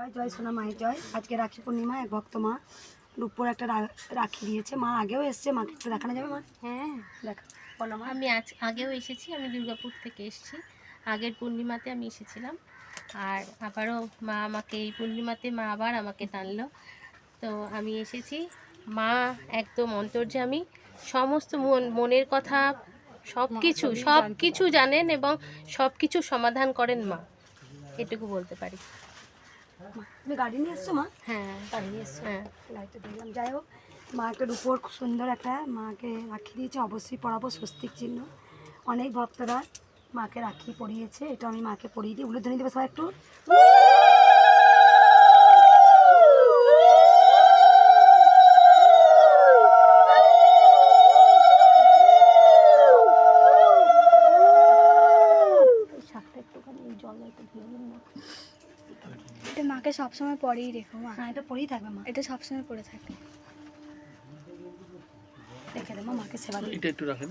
জয় জয় সোনা মায়ের জয় আজকে রাখি পূর্ণিমা এক ভক্ত মা রূপোর একটা রা- রাখি দিয়েছে মা আগেও এসছে মাকে একটু দেখানো যাবে মা হ্যাঁ দেখা বলো মা আমি আজ আগেও এসেছি আমি দুর্গাপুর থেকে এসেছি আগের পূর্ণিমাতে আমি এসেছিলাম আর আবারও মা আমাকে এই পূর্ণিমাতে মা আবার আমাকে টানলো তো আমি এসেছি মা একদম অন্তর্যামী সমস্ত মন মনের কথা সব কিছু সব কিছু জানেন এবং সব কিছু সমাধান করেন মা এটুকু বলতে পারি তুমি গাড়ি নিয়ে এসছো মা? হ্যাঁ। গাড়ি নিয়ে এসছো। হ্যাঁ। লাইটটা দেখলাম যাই হোক মা একটা রূপোর খুব সুন্দর একটা মাকে রাখি দিয়েছে অবশ্যই পরাবো স্বস্তিক চিহ্ন। অনেক ভক্তরা মাকে রাখি পরিয়েছে এটা আমি মাকে পরিয়ে দিই। উলুধ্বনি দেবে সবাই একটু। শাকটা একটুখানি জল একটু ধুয়ে নিন না। এটা মাকে সবসময় পরেই রেখো মা। হ্যাঁ এটা পরেই থাকবে মা। এটা সবসময় পরে থাকে। রেখে দেবো মাকে সেবা এটা একটু রাখেন।